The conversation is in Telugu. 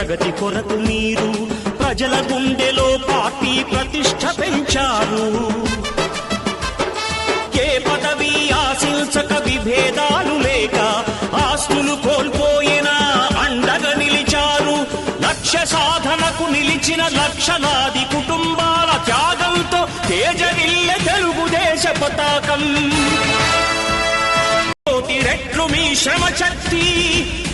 ప్రగతి కొరకు మీరు ప్రజల గుండెలో పార్టీ ప్రతిష్ట పెంచారు. ఏ పదవి ఆశించక విభేదాలు లేక ఆస్తులు కోల్పోయినా అండగా నిలిచారు. లక్ష్య సాధనకు నిలిచిన లక్షలాది కుటుంబాల త్యాగంతో తేజరిల్లె తెలుగుదేశ పతాకం. కోటి రెట్లు మీ శ్రమ శక్తి